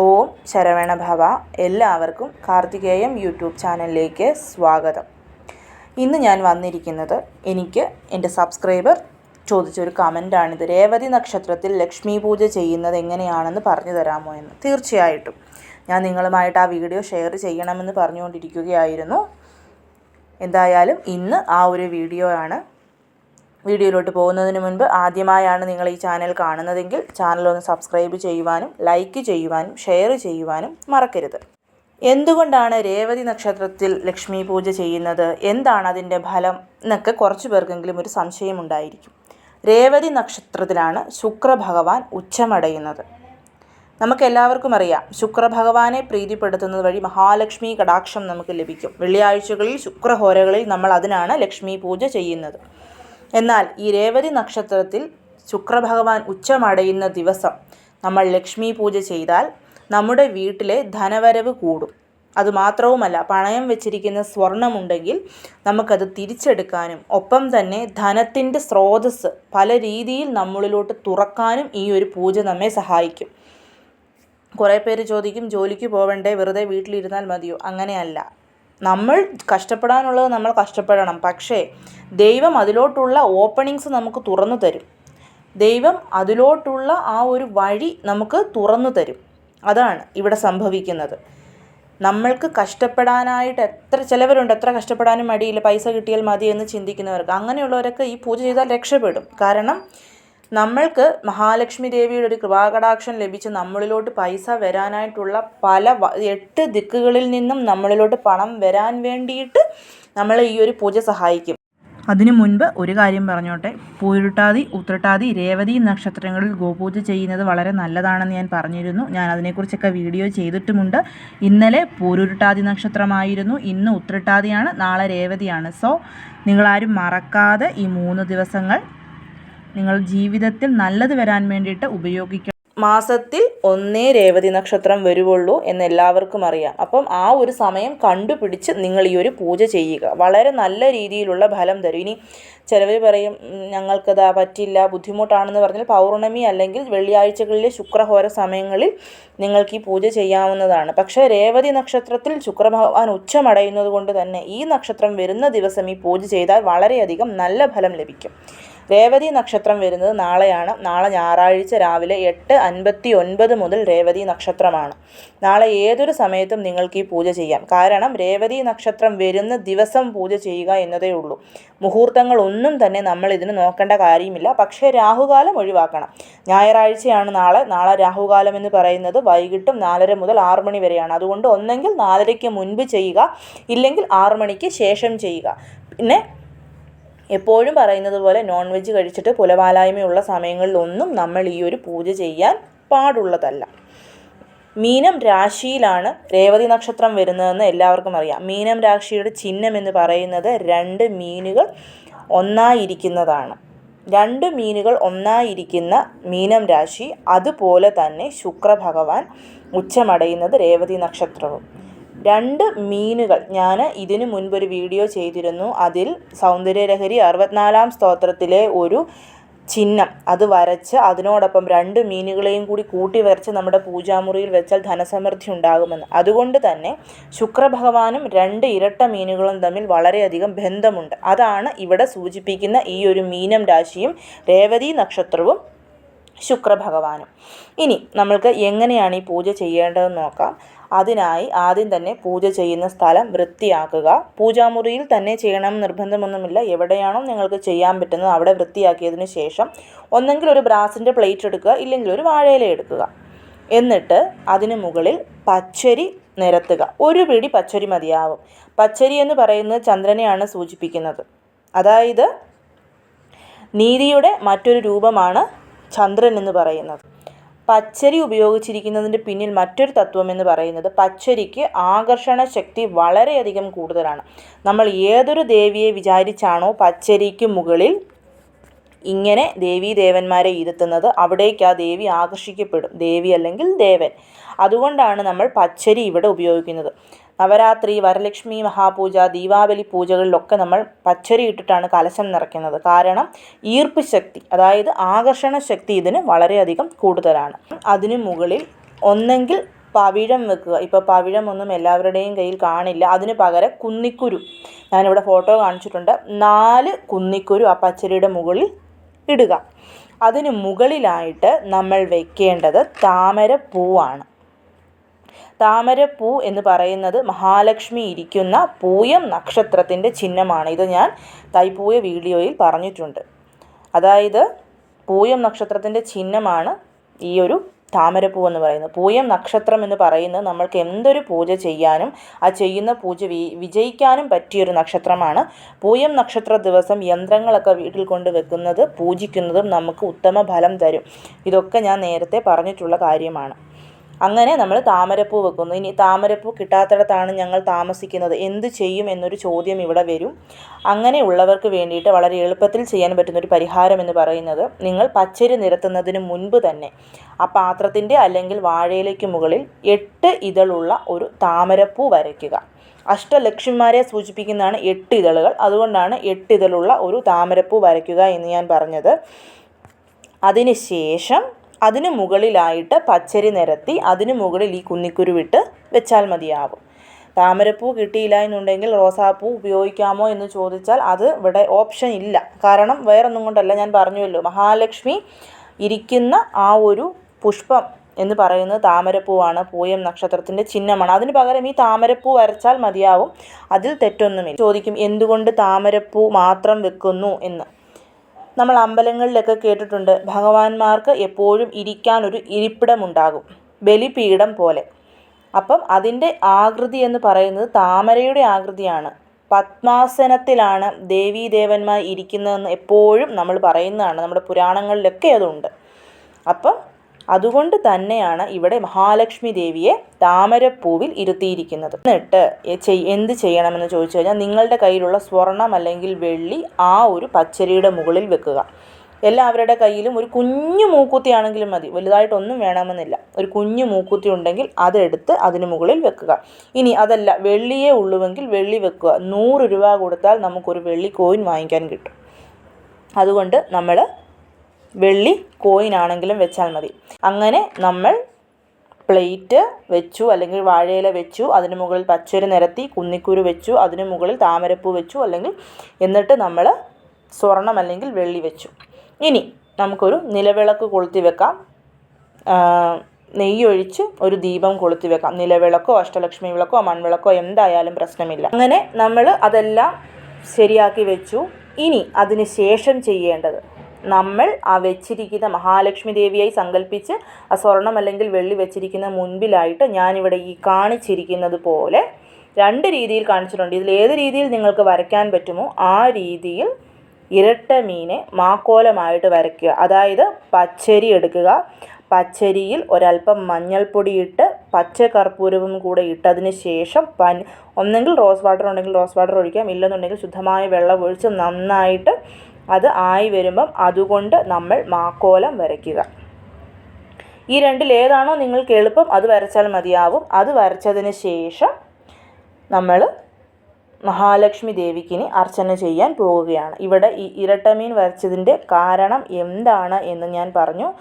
ഓം ശരവണഭവ എല്ലാവർക്കും കാർത്തികേയം യൂട്യൂബ് ചാനലിലേക്ക് സ്വാഗതം. ഇന്ന് ഞാൻ വന്നിരിക്കുന്നത് എനിക്ക് എന്റെ സബ്സ്ക്രൈബർ ചോദിച്ചൊരു കമന്റാണിത് രേവതി നക്ഷത്രത്തിൽ ലക്ഷ്മി പൂജ ചെയ്യുന്നത് എങ്ങനെയാണെന്ന് പറഞ്ഞു തരാമോ എന്ന്. തീർച്ചയായിട്ടും. ഞാൻ നിങ്ങളുമായിട്ട് ആ വീഡിയോ ഷെയർ ചെയ്യണമെന്ന് പറഞ്ഞുകൊണ്ടിരിക്കുകയായിരുന്നു. എന്തായാലും ഇന്ന് ആ ഒരു വീഡിയോ ആണ് വീഡിയോയിലോട്ട് പോകുന്നതിന് മുൻപ് ആദ്യമായാണ് നിങ്ങൾ ഈ ചാനൽ കാണുന്നതെങ്കിൽ ചാനൽ ഒന്ന് സബ്സ്ക്രൈബ് ചെയ്യുവാനും ലൈക്ക് ചെയ്യുവാനും ഷെയർ ചെയ്യുവാനും മറക്കരുത്. എന്തുകൊണ്ടാണ് രേവതി നക്ഷത്രത്തിൽ ലക്ഷ്മി പൂജ ചെയ്യുന്നത്? എന്താണ് അതിന്റെ ഫലം എന്നൊക്കെ കുറച്ച് പേർക്കെങ്കിലും ഒരു സംശയമുണ്ടായിരിക്കും രേവതി നക്ഷത്രത്തിലാണ് ശുക്രഭഗവാൻ ഉച്ചമടയുന്നത്. നമുക്കെല്ലാവർക്കും അറിയാം ശുക്രഭഗവാനെ പ്രീതിപ്പെടുത്തുന്നത് വഴി മഹാലക്ഷ്മി കടാക്ഷം നമുക്ക് ലഭിക്കും. വെള്ളിയാഴ്ചകളിൽ ശുക്രഹോരകളിൽ നമ്മൾ അതിനാണ് ലക്ഷ്മി പൂജ ചെയ്യുന്നത്. എന്നാൽ ഈ രേവതി നക്ഷത്രത്തിൽ ശുക്രഭഗവാൻ ഉച്ചമടയുന്ന ദിവസം നമ്മൾ ലക്ഷ്മി പൂജ ചെയ്താൽ നമ്മുടെ വീട്ടിലെ ധനവരവ് കൂടും. അതുമാത്രവുമല്ല പണയം വെച്ചിരിക്കുന്ന സ്വർണമുണ്ടെങ്കിൽ നമുക്കത് തിരിച്ചെടുക്കാനും ഒപ്പം തന്നെ ധനത്തിന്റെ സ്രോതസ് പല രീതിയിൽ നമ്മളിലോട്ട് തുറക്കാനും ഈ ഒരു പൂജ നമ്മെ സഹായിക്കും. കുറേ പേര് ചോദിക്കും ജോലിക്ക് പോവണ്ടേ? വെറുതെ വീട്ടിലിരുന്നാൽ മതിയോ? അങ്ങനെയല്ല. നമ്മൾ കഷ്ടപ്പെടാനുള്ളത് നമ്മൾ കഷ്ടപ്പെടണം. പക്ഷേ ദൈവം അതിലോട്ടുള്ള ഓപ്പണിങ്സ് നമുക്ക് തുറന്നു തരും. ദൈവം അതിലോട്ടുള്ള ആ ഒരു വഴി നമുക്ക് തുറന്നു തരും. അതാണ് ഇവിടെ സംഭവിക്കുന്നത്. നമ്മൾക്ക് കഷ്ടപ്പെടാനായിട്ട് എത്ര ചിലവരുണ്ട് എത്ര കഷ്ടപ്പെടാനും മടിയില്ല പൈസ കിട്ടിയാൽ മതി എന്ന് ചിന്തിക്കുന്നവർക്ക്. അങ്ങനെയുള്ളവരൊക്കെ ഈ പൂജ ചെയ്താൽ രക്ഷപ്പെടും. കാരണം നമ്മൾക്ക് മഹാലക്ഷ്മി ദേവിയുടെ ഒരു കൃപാകടാക്ഷം ലഭിച്ച് നമ്മളിലോട്ട് പൈസ വരാനായിട്ടുള്ള പല എട്ട് ദിക്കുകളിൽ നിന്നും നമ്മളിലോട്ട് പണം വരാൻ വേണ്ടിയിട്ട് നമ്മൾ ഈ ഒരു പൂജ സഹായിക്കും. അതിനു മുൻപ് ഒരു കാര്യം പറഞ്ഞോട്ടെ. പൂരുട്ടാതി ഉത്രട്ടാതി രേവതി നക്ഷത്രങ്ങളിൽ ഗോപൂജ ചെയ്യുന്നത് വളരെ നല്ലതാണെന്ന് ഞാൻ പറഞ്ഞിരുന്നു. ഞാൻ അതിനെക്കുറിച്ചൊക്കെ വീഡിയോ ചെയ്തിട്ടുമുണ്ട്. ഇന്നലെ പൂരുരുട്ടാതി നക്ഷത്രമായിരുന്നു. ഇന്ന് ഉത്രട്ടാതിയാണ് നാളെ രേവതിയാണ്. സോ നിങ്ങളാരും മറക്കാതെ ഈ മൂന്ന് ദിവസങ്ങൾ നിങ്ങൾ ജീവിതത്തിൽ നല്ലത് വരാൻ വേണ്ടിയിട്ട് ഉപയോഗിക്കണം മാസത്തിൽ ഒന്നേ രേവതി നക്ഷത്രം വരുവുള്ളൂ എന്ന് എല്ലാവർക്കും അറിയാം. അപ്പം ആ ഒരു സമയം കണ്ടുപിടിച്ച് നിങ്ങൾ ഈ ഒരു പൂജ ചെയ്യുക. വളരെ നല്ല രീതിയിലുള്ള ഫലം തരും. ഇനി ചിലവർ പറയും ഞങ്ങൾക്കത് പറ്റില്ല ബുദ്ധിമുട്ടാണെന്ന് പറഞ്ഞാൽ പൗർണമി അല്ലെങ്കിൽ വെള്ളിയാഴ്ചകളിലെ ശുക്രഹോര സമയങ്ങളിൽ നിങ്ങൾക്ക് ഈ പൂജ ചെയ്യാവുന്നതാണ്. പക്ഷേ രേവതി നക്ഷത്രത്തിൽ ശുക്രഭഗവാൻ ഉച്ചമടയുന്നത് കൊണ്ട് തന്നെ ഈ നക്ഷത്രം വരുന്ന ദിവസം ഈ പൂജ ചെയ്താൽ വളരെയധികം നല്ല ഫലം ലഭിക്കും. രേവതി നക്ഷത്രം വരുന്നത് നാളെയാണ്. നാളെ ഞായറാഴ്ച രാവിലെ എട്ട് അൻപത്തി ഒൻപത് മുതൽ രേവതി നക്ഷത്രമാണ്. നാളെ ഏതൊരു സമയത്തും നിങ്ങൾക്ക് ഈ പൂജ ചെയ്യാം. കാരണം രേവതി നക്ഷത്രം വരുന്ന ദിവസം പൂജ ചെയ്യുക എന്നതേ ഉള്ളൂ. മുഹൂർത്തങ്ങളൊന്നും തന്നെ നമ്മൾ ഇതിന് നോക്കേണ്ട കാര്യമില്ല. പക്ഷേ രാഹുകാലം ഒഴിവാക്കണം. ഞായറാഴ്ചയാണ് നാളെ. നാളെ രാഹുകാലം എന്ന് പറയുന്നത് വൈകിട്ടും നാലര മുതൽ ആറ് മണി വരെയാണ്. അതുകൊണ്ട് ഒന്നെങ്കിൽ നാലരയ്ക്ക് മുൻപ് ചെയ്യുക. ഇല്ലെങ്കിൽ ആറ് മണിക്ക് ശേഷം ചെയ്യുക. പിന്നെ എപ്പോഴും പറയുന്നത് പോലെ നോൺ വെജ് കഴിച്ചിട്ട് കുലപാലായ്മയുള്ള സമയങ്ങളിലൊന്നും നമ്മൾ ഈ ഒരു പൂജ ചെയ്യാൻ പാടുള്ളതല്ല. മീനം രാശിയിലാണ് രേവതി നക്ഷത്രം വരുന്നതെന്ന് എല്ലാവർക്കും അറിയാം. മീനം രാശിയുടെ ചിഹ്നം എന്ന് പറയുന്നത് രണ്ട് മീനുകൾ ഒന്നായിരിക്കുന്നതാണ്. രണ്ട് മീനുകൾ ഒന്നായിരിക്കുന്ന മീനം രാശി അതുപോലെ തന്നെ ശുക്രഭഗവാൻ ഉച്ചമടയുന്നത് രേവതി നക്ഷത്രവും. രണ്ട് മീനുകൾ ഞാൻ ഇതിനു മുൻപൊരു വീഡിയോ ചെയ്തിരുന്നു. അതിൽ സൗന്ദര്യലഹരി അറുപത്തിനാലാം സ്തോത്രത്തിലെ ഒരു ചിഹ്നം. അത് വരച്ച് അതിനോടൊപ്പം രണ്ട് മീനുകളെയും കൂടി കൂട്ടി വരച്ച് നമ്മുടെ പൂജാമുറിയിൽ വെച്ചാൽ ധനസമൃദ്ധി ഉണ്ടാകുമെന്ന്. അതുകൊണ്ട് തന്നെ ശുക്രഭഗവാനും രണ്ട് ഇരട്ട മീനുകളും തമ്മിൽ വളരെയധികം ബന്ധമുണ്ട്. അതാണ് ഇവിടെ സൂചിപ്പിക്കുന്ന ഈ ഒരു മീനം രാശിയും രേവതി നക്ഷത്രവും ശുക്രഭഗവാനും. ഇനി നമ്മൾക്ക് എങ്ങനെയാണ് ഈ പൂജ ചെയ്യേണ്ടതെന്ന് നോക്കാം. അതിനായി ആദ്യം തന്നെ പൂജ ചെയ്യുന്ന സ്ഥലം വൃത്തിയാക്കുക. പൂജാമുറിയിൽ തന്നെ ചെയ്യണം നിർബന്ധമൊന്നുമില്ല. എവിടെയാണോ നിങ്ങൾക്ക് ചെയ്യാൻ പറ്റുന്നത് അവിടെ വൃത്തിയാക്കിയതിന് ശേഷം ഒന്നെങ്കിൽ ഒരു ബ്രാസിന്റെ പ്ലേറ്റ് എടുക്കുക ഇല്ലെങ്കിൽ ഒരു വാഴയില എടുക്കുക. എന്നിട്ട് അതിന് മുകളിൽ പച്ചരി നിരത്തുക. ഒരു പിടി പച്ചരി മതിയാവും. പച്ചരി എന്ന് പറയുന്നത് ചന്ദ്രനെയാണ് സൂചിപ്പിക്കുന്നത്. അതായത് നീതിയുടെ മറ്റൊരു രൂപമാണ് ചന്ദ്രൻ എന്ന് പറയുന്നത്. പച്ചരി ഉപയോഗിച്ചിരിക്കുന്നതിന്റെ പിന്നിൽ മറ്റൊരു തത്വം എന്ന് പറയുന്നത് പച്ചരിക്ക് ആകർഷണ ശക്തി വളരെയധികം കൂടുതലാണ്. നമ്മൾ ഏതൊരു ദേവിയെ വിചാരിച്ചാണോ പച്ചരിക്ക് മുകളിൽ ഇങ്ങനെ ദേവീ ദേവന്മാരെ ഇരുത്തുന്നത് അവിടേക്ക് ആ ദേവി ആകർഷിക്കപ്പെടും ദേവി അല്ലെങ്കിൽ ദേവൻ. അതുകൊണ്ടാണ് നമ്മൾ പച്ചരി ഇവിടെ ഉപയോഗിക്കുന്നത്. നവരാത്രി വരലക്ഷ്മി മഹാപൂജ ദീപാവലി പൂജകളിലൊക്കെ നമ്മൾ പച്ചരി ഇട്ടിട്ടാണ് കലശം നിറയ്ക്കുന്നത്. കാരണം ഈർപ്പ് ശക്തി അതായത് ആകർഷണ ശക്തി ഇതിന് വളരെയധികം കൂടുതലാണ്. അതിനു മുകളിൽ ഒന്നെങ്കിൽ പവിഴം വെക്കുക. ഇപ്പോൾ പവിഴമൊന്നും എല്ലാവരുടെയും കയ്യിൽ കാണില്ല. അതിന് പകരം കുന്നിക്കുരു. ഞാനിവിടെ ഫോട്ടോ കാണിച്ചിട്ടുണ്ട്. നാല് കുന്നിക്കുരു ആ പച്ചരിയുടെ മുകളിൽ ഇടുക. അതിന് മുകളിലായിട്ട് നമ്മൾ വെക്കേണ്ടത് താമരപ്പൂവാണ്. താമരപ്പൂ എന്ന് പറയുന്നത് മഹാലക്ഷ്മി ഇരിക്കുന്ന പൂയം നക്ഷത്രത്തിന്റെ ചിഹ്നമാണ്. ഇത് ഞാൻ തൈപ്പൂയ വീഡിയോയിൽ പറഞ്ഞിട്ടുണ്ട്. അതായത് പൂയം നക്ഷത്രത്തിന്റെ ചിഹ്നമാണ് ഈ ഒരു താമരപ്പൂ എന്ന് പറയുന്നത്. പൂയം നക്ഷത്രം എന്ന് പറയുന്നത് നമ്മൾക്ക് എന്തൊരു പൂജ ചെയ്യാനും ആ ചെയ്യുന്ന പൂജ വിജയിക്കാനും പറ്റിയൊരു നക്ഷത്രമാണ്. പൂയം നക്ഷത്ര ദിവസം യന്ത്രങ്ങളൊക്കെ വീട്ടിൽ കൊണ്ട് വെക്കുന്നത് പൂജിക്കുന്നതും നമുക്ക് ഉത്തമ ഫലം തരും. ഇതൊക്കെ ഞാൻ നേരത്തെ പറഞ്ഞിട്ടുള്ള കാര്യമാണ്. അങ്ങനെ നമ്മൾ താമരപ്പൂ വെക്കുന്നു. ഇനി താമരപ്പൂ കിട്ടാത്തിടത്താണ് ഞങ്ങൾ താമസിക്കുന്നത്. എന്ത് ചെയ്യും എന്നൊരു ചോദ്യം ഇവിടെ വരും. അങ്ങനെയുള്ളവർക്ക് വേണ്ടിയിട്ട് വളരെ എളുപ്പത്തിൽ ചെയ്യാൻ പറ്റുന്ന ഒരു പരിഹാരം എന്ന് പറയുന്നത് നിങ്ങൾ പച്ചരി നിരത്തുന്നതിന് മുൻപ് തന്നെ ആ പാത്രത്തിന്റെ അല്ലെങ്കിൽ വാഴയിലേക്ക് മുകളിൽ എട്ട് ഇതളുള്ള ഒരു താമരപ്പൂ വരയ്ക്കുക. അഷ്ടലക്ഷ്മിമാരെ സൂചിപ്പിക്കുന്നതാണ് എട്ട് ഇതളുകൾ. അതുകൊണ്ടാണ് എട്ട് ഇതളുള്ള ഒരു താമരപ്പൂ വരയ്ക്കുക എന്ന് ഞാൻ പറഞ്ഞത്. അതിന് ശേഷം അതിന് മുകളിലായിട്ട് പച്ചരി നിരത്തി അതിന് മുകളിൽ ഈ കുന്നിക്കുരുവിട്ട് വെച്ചാൽ മതിയാവും. താമരപ്പൂ കിട്ടിയില്ല എന്നുണ്ടെങ്കിൽ റോസാപ്പൂ ഉപയോഗിക്കാമോ എന്ന് ചോദിച്ചാൽ അത് ഇവിടെ ഓപ്ഷൻ ഇല്ല. കാരണം വേറൊന്നും കൊണ്ടല്ല ഞാൻ പറഞ്ഞുവല്ലോ മഹാലക്ഷ്മി ഇരിക്കുന്ന ആ ഒരു പുഷ്പം എന്ന് പറയുന്നത് താമരപ്പൂവാണ് പൂയം നക്ഷത്രത്തിന്റെ ചിഹ്നമാണ്. അതിന് പകരം ഈ താമരപ്പൂ വരച്ചാൽ മതിയാവും അതിൽ തെറ്റൊന്നുമില്ല. ചോദിക്കും എന്തുകൊണ്ട് താമരപ്പൂ മാത്രം വെക്കുന്നു എന്ന്. നമ്മൾ അമ്പലങ്ങളിലൊക്കെ കേട്ടിട്ടുണ്ട് ഭഗവാന്മാർക്ക് എപ്പോഴും ഇരിക്കാനൊരു ഇരിപ്പിടമുണ്ടാകും ബലിപീഠം പോലെ. അപ്പം അതിന്റെ ആകൃതി എന്ന് പറയുന്നത് താമരയുടെ ആകൃതിയാണ്. പത്മാസനത്തിലാണ് ദേവീദേവന്മാർ ഇരിക്കുന്നതെന്ന് എപ്പോഴും നമ്മൾ പറയുന്നതാണ്. നമ്മുടെ പുരാണങ്ങളിലൊക്കെ അതുണ്ട്. അപ്പം അതുകൊണ്ട് തന്നെയാണ് ഇവിടെ മഹാലക്ഷ്മി ദേവിയെ താമരപ്പൂവിൽ ഇരുത്തിയിരിക്കുന്നത്. എന്നിട്ട് എന്ത് ചെയ്യണമെന്ന് ചോദിച്ചു കഴിഞ്ഞാൽ നിങ്ങളുടെ കയ്യിലുള്ള സ്വർണം അല്ലെങ്കിൽ വെള്ളി ആ ഒരു പച്ചരിയുടെ മുകളിൽ വെക്കുക. എല്ലാവരുടെ കയ്യിലും ഒരു കുഞ്ഞു മൂക്കുത്തി ആണെങ്കിലും മതി. വലുതായിട്ടൊന്നും വേണമെന്നില്ല. ഒരു കുഞ്ഞു മൂക്കുത്തി ഉണ്ടെങ്കിൽ അതെടുത്ത് അതിന് മുകളിൽ വെക്കുക. ഇനി അതല്ല വെള്ളിയേ ഉള്ളുവെങ്കിൽ വെള്ളി വെക്കുക. നൂറ് രൂപ കൊടുത്താൽ നമുക്കൊരു വെള്ളി കോയിൻ വാങ്ങിക്കാൻ കിട്ടും. അതുകൊണ്ട് നമ്മൾ വെള്ളി കോയിൻ ആണെങ്കിലും വെച്ചാൽ മതി. അങ്ങനെ നമ്മൾ പ്ലേറ്റ് വെച്ചു അല്ലെങ്കിൽ വാഴയില വെച്ചു അതിന് മുകളിൽ പച്ചരി നിരത്തി കുന്നിക്കുരു വെച്ചു അതിന് മുകളിൽ താമരപ്പൂ വെച്ചു അല്ലെങ്കിൽ എന്നിട്ട് നമ്മൾ സ്വർണം അല്ലെങ്കിൽ വെള്ളി വെച്ചു. ഇനി നമുക്കൊരു നിലവിളക്ക് കൊളുത്തി വെക്കാം. നെയ്യൊഴിച്ച് ഒരു ദീപം കൊളുത്തി വെക്കാം. നിലവിളക്കോ അഷ്ടലക്ഷ്മി വിളക്കോ മൺവിളക്കോ എന്തായാലും പ്രശ്നമില്ല. അങ്ങനെ നമ്മൾ അതെല്ലാം ശരിയാക്കി വെച്ചു. ഇനി അതിന് ശേഷം ചെയ്യേണ്ടത് നമ്മൾ ആ വെച്ചിരിക്കുന്ന മഹാലക്ഷ്മി ദേവിയായി സങ്കല്പിച്ച് ആ സ്വർണം അല്ലെങ്കിൽ വെള്ളി വെച്ചിരിക്കുന്ന മുൻപിലായിട്ട് ഞാനിവിടെ ഈ കാണിച്ചിരിക്കുന്നത് പോലെ രണ്ട് രീതിയിൽ കാണിച്ചിട്ടുണ്ട്. ഇതിൽ ഏത് രീതിയിൽ നിങ്ങൾക്ക് വരയ്ക്കാൻ പറ്റുമോ ആ രീതിയിൽ ഇരട്ട മീനെ മാക്കോലമായിട്ട് വരയ്ക്കുക. അതായത് പച്ചരി എടുക്കുക. പച്ചരിയിൽ ഒരല്പം മഞ്ഞൾപ്പൊടി ഇട്ട് പച്ച കർപ്പൂരവും കൂടെ ഇട്ടതിന് ശേഷം പൻ ഒന്നെങ്കിൽ റോസ് വാട്ടർ ഉണ്ടെങ്കിൽ റോസ് വാട്ടർ ഒഴിക്കാം. ഇല്ലെന്നുണ്ടെങ്കിൽ ശുദ്ധമായ വെള്ളം ഒഴിച്ച് നന്നായിട്ട് അത് ആയി വരുമ്പം അതുകൊണ്ട് നമ്മൾ മാക്കോലം വരയ്ക്കുക. ഈ രണ്ടിൽ ഏതാണോ നിങ്ങൾക്ക് എളുപ്പം അത് വരച്ചാൽ മതിയാവും. അത് വരച്ചതിന് ശേഷം നമ്മൾ മഹാലക്ഷ്മി ദേവിക്കിനി അർച്ചന ചെയ്യാൻ പോവുകയാണ് ഇവിടെ ഈ ഇരട്ടമീൻ വരച്ചതിന്റെ കാരണം എന്താണ് എന്ന് ഞാൻ പറഞ്ഞു.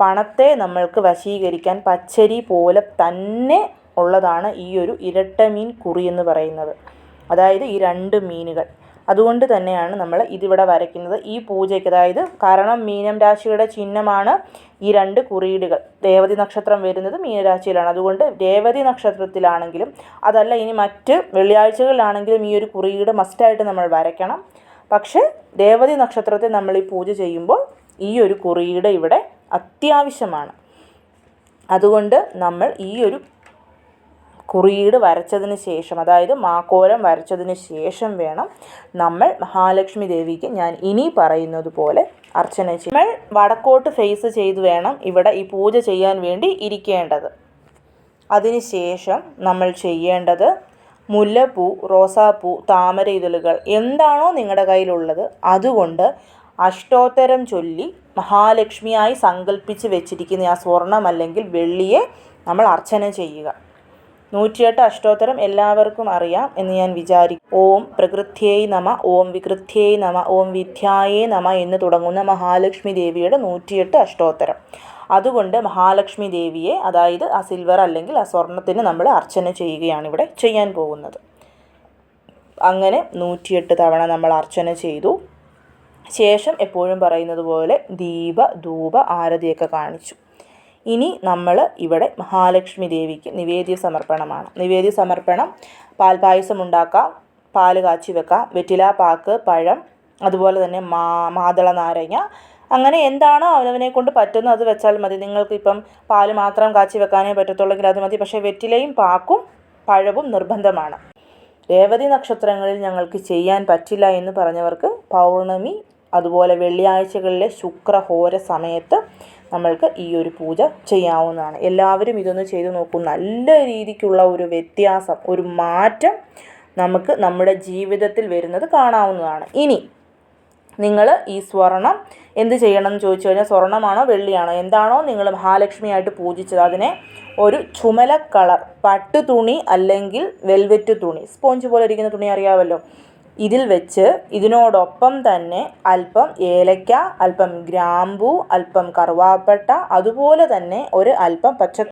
പണത്തെ നമ്മൾക്ക് വശീകരിക്കാൻ പച്ചരി പോലെ തന്നെ ഉള്ളതാണ് ഈ ഒരു ഇരട്ടമീൻ കുറി എന്ന് പറയുന്നത്. അതായത് ഈ രണ്ട് മീനുകൾ. അതുകൊണ്ട് തന്നെയാണ് നമ്മൾ ഇതിവിടെ വരയ്ക്കുന്നത് ഈ പൂജയ്ക്ക്. അതായത് കാരണം മീനം രാശിയുടെ ചിഹ്നമാണ് ഈ രണ്ട് കുറിയിടുകൾ. രേവതി നക്ഷത്രം വരുന്നത് മീനരാശിയിലാണ്. അതുകൊണ്ട് രേവതി നക്ഷത്രത്തിലാണെങ്കിലും അതല്ല ഇനി മറ്റ് വെള്ളിയാഴ്ചകളിലാണെങ്കിലും ഈ ഒരു കുറിയിട് മസ്റ്റായിട്ട് നമ്മൾ വരയ്ക്കണം. പക്ഷേ രേവതി നക്ഷത്രത്തെ നമ്മൾ ഈ പൂജ ചെയ്യുമ്പോൾ ഈ ഒരു കുറിയുടെ ഇവിടെ അത്യാവശ്യമാണ്. അതുകൊണ്ട് നമ്മൾ ഈ ഒരു കുറിയീട് വരച്ചതിന് ശേഷം അതായത് മാക്കോലം വരച്ചതിന് ശേഷം വേണം നമ്മൾ മഹാലക്ഷ്മി ദേവിക്ക് ഞാൻ ഇനി പറയുന്നത് പോലെ അർച്ചന ചെയ്യും നമ്മൾ വടക്കോട്ട് ഫേസ് ചെയ്ത് വേണം ഇവിടെ ഈ പൂജ ചെയ്യാൻ വേണ്ടി ഇരിക്കേണ്ടത്. അതിനുശേഷം നമ്മൾ ചെയ്യേണ്ടത് മുല്ലപ്പൂ റോസാപ്പൂ താമര ഇതളുകൾ എന്താണോ നിങ്ങളുടെ കയ്യിലുള്ളത് അതുകൊണ്ട് അഷ്ടോത്തരം ചൊല്ലി മഹാലക്ഷ്മിയായി സങ്കല്പിച്ച് വെച്ചിരിക്കുന്ന ആ സ്വർണം അല്ലെങ്കിൽ വെള്ളിയെ നമ്മൾ അർച്ചന ചെയ്യുക. നൂറ്റിയെട്ട് അഷ്ടോത്തരം എല്ലാവർക്കും അറിയാം എന്ന് ഞാൻ വിചാരിക്കും ഓം പ്രകൃത്യേയ് നമ ഓം വികൃത്യേയ് നമ ഓം വിദ്യായേ നമ എന്ന് തുടങ്ങുന്ന മഹാലക്ഷ്മി ദേവിയുടെ നൂറ്റിയെട്ട് അഷ്ടോത്തരം. അതുകൊണ്ട് മഹാലക്ഷ്മി ദേവിയെ അതായത് ആ സിൽവർ അല്ലെങ്കിൽ ആ സ്വർണത്തിന് നമ്മൾ അർച്ചന ചെയ്യുകയാണ് ഇവിടെ ചെയ്യാൻ പോകുന്നത്. അങ്ങനെ നൂറ്റിയെട്ട് തവണ നമ്മൾ അർച്ചന ചെയ്തു. ശേഷം എപ്പോഴും പറയുന്നത് പോലെ ദീപ ധൂപ ആരതിയൊക്കെ കാണിച്ചു. ഇനി നമ്മൾ ഇവിടെ മഹാലക്ഷ്മി ദേവിക്ക് നിവേദ്യ സമർപ്പണമാണ്. നിവേദ്യ സമർപ്പണം പാൽപായസം ഉണ്ടാക്കാം പാൽ കാച്ചി വെക്കാം വെറ്റില പാക്ക് പഴം അതുപോലെ തന്നെ മാ മാതള നാരങ്ങ. അങ്ങനെ എന്താണോ അവനവനെ കൊണ്ട് പറ്റുന്നത് അത് വെച്ചാൽ മതി. നിങ്ങൾക്കിപ്പം പാൽ മാത്രം കാച്ചി വെക്കാനേ പറ്റത്തുള്ളെങ്കിൽ അത് മതി. പക്ഷേ വെറ്റിലയും പാക്കും പഴവും നിർബന്ധമാണ്. രേവതി നക്ഷത്രങ്ങളിൽ ഞങ്ങൾക്ക് ചെയ്യാൻ പറ്റില്ല എന്ന് പറഞ്ഞവർക്ക് പൗർണമി അതുപോലെ വെള്ളിയാഴ്ചകളിലെ ശുക്രഹോര സമയത്ത് നമ്മൾക്ക് ഈ ഒരു പൂജ ചെയ്യാവുന്നതാണ്. എല്ലാവരും ഇതൊന്ന് ചെയ്തു നോക്കും. നല്ല രീതിക്കുള്ള ഒരു വ്യത്യാസം ഒരു മാറ്റം നമുക്ക് നമ്മുടെ ജീവിതത്തിൽ വരുന്നത് കാണാവുന്നതാണ്. ഇനി നിങ്ങൾ ഈ സ്വർണം എന്ത് ചെയ്യണം എന്ന് ചോദിച്ചു കഴിഞ്ഞാൽ സ്വർണമാണോ വെള്ളിയാണോ? എന്താണോ നിങ്ങൾ മഹാലക്ഷ്മിയായിട്ട് പൂജിച്ചത്. അതിനെ ഒരു ചുമല കളർ പട്ടു തുണി അല്ലെങ്കിൽ വെൽവെറ്റ് തുണി. സ്പോഞ്ച് പോലെ ഇരിക്കുന്ന തുണി അറിയാമല്ലോ ഇതിൽ വെച്ച് ഇതിനോടൊപ്പം തന്നെ അല്പം ഏലക്ക അല്പം ഗ്രാമ്പൂ അല്പം കറുവാപ്പട്ട അതുപോലെ തന്നെ ഒരു അല്പം പച്ച